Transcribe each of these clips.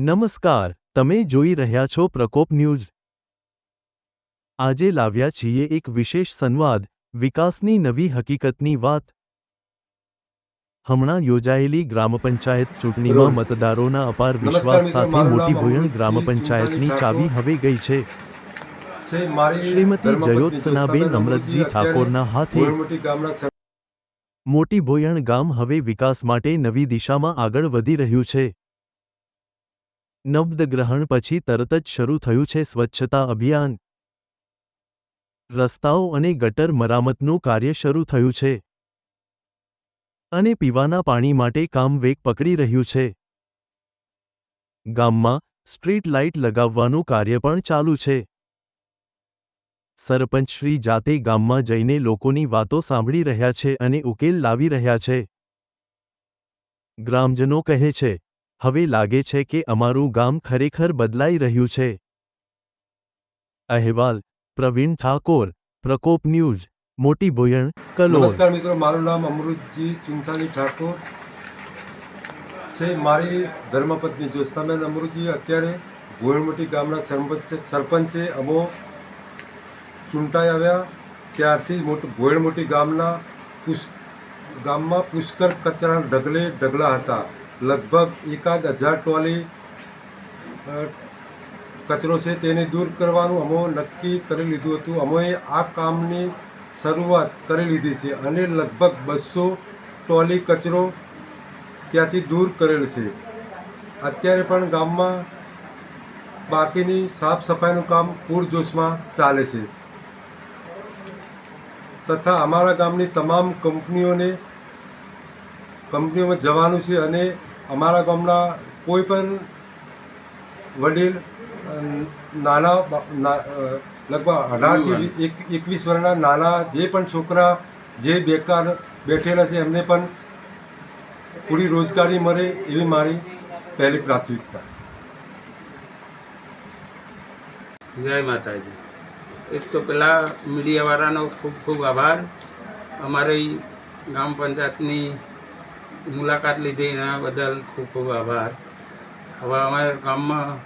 નમસ્કાર તમે જોઈ રહ્યા છો પ્રકોપ ન્યૂઝ. આજે લાવ્યા છીએ એક વિશેષ સંવાદ વિકાસની નવી હકીકતની વાત. હમણાં યોજાયેલી ગ્રામ પંચાયત ચૂંટણીમાં મતદારોના અપાર વિશ્વાસ સાથે મોટી ભોયણ ગ્રામ પંચાયતની ચાવી હવે ગઈ છે. શ્રીમતી જયોત્સનાબેન નમ્રતજી ઠાકોરના હાથે મોટી ભોયણ ગામ હવે વિકાસ માટે નવી દિશામાં આગળ વધી રહ્યું છે. નવદગ્રહણ પછી તરત જ શરૂ થયું છે સ્વચ્છતા અભિયાન. રસ્તાઓ અને ગટર મરામતનું કાર્ય શરૂ થયું છે. અને પીવાના પાણી માટે કામ વેગ પકડી રહ્યું છે. ગામમાં સ્ટ્રીટ લાઇટ લગાવવાનું કાર્ય પણ ચાલુ છે. સરપંચશ્રી જાતે ગામમાં જઈને લોકોની વાતો સાંભળી રહ્યા છે અને ઉકેલ લાવી રહ્યા છે. ગ્રામજનો કહે છે હવે લાગે છે કે અમારું ગામ ખરેખર બદલાઈ રહ્યું છે. અહેવાલ, પ્રવીણ ઠાકોર, પ્રકોપ ન્યૂઝ, મોટી ભોયણ કલો નમસ્કાર મિત્રો, મારું નામ અમૃતજી ચુંથાલી ઠાકોર છે. મારી ધર્મપત્ની જ્યોત્સનાબેન અમૃતજી અત્યારે ગોળમટી ગામના સરપંચ છે, સરપંચે અમો ચૂંટાઈ આવ્યા ત્યારથી મોટું ભોયણમોટી ગામના પુષ્ ગામમાં પુષ્કળ કચરા ઢગલે ઢગલા હતા. લગભગ એકાદ હજાર ટ્રોલી કચરો છે તેને દૂર કરવાનું અમો નક્કી કરી લીધું હતું. અમોએ આ કામની શરૂઆત કરી લીધી છે અને લગભગ બસો ટ્રોલી કચરો ત્યાંથી દૂર કરેલ છે. અત્યારે પણ ગામમાં બાકીની સાફ સફાઈનું કામ પૂરજોશમાં ચાલે છે. તથા અમારા ગામની તમામ કંપનીઓને કંપનીઓમાં જવાનું છે અને અમારા ગામના કોઈ પણ વડીલ નાના લગભગ અઢારથી એક એકવીસ વર્ષના નાના જે પણ છોકરા જે બેકાર બેઠેલા છે એમને પણ પૂરી રોજગારી મળે એવી મારી પહેલી પ્રાથમિકતા. જય માતાજી. એક તો પેલા મીડિયાવાળાનો ખૂબ ખૂબ આભાર. અમારી ગ્રામ પંચાયતની મુલાકાત લીધી, એના બદલ ખૂબ ખૂબ આભાર. હવે અમારા ગામમાં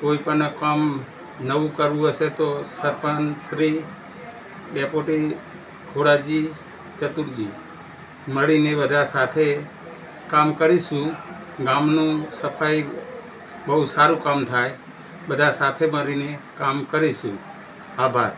કોઈ પણ કામ નવું કરવું હશે તો સરપંચ શ્રી ડેપ્યુટી ખોડાજી ચતુરજી મળીને બધા સાથે કામ કરીશું. ગામનું સફાઈ બહુ સારું કામ થાય. બધા સાથે મળીને કામ કરીશું. આભાર.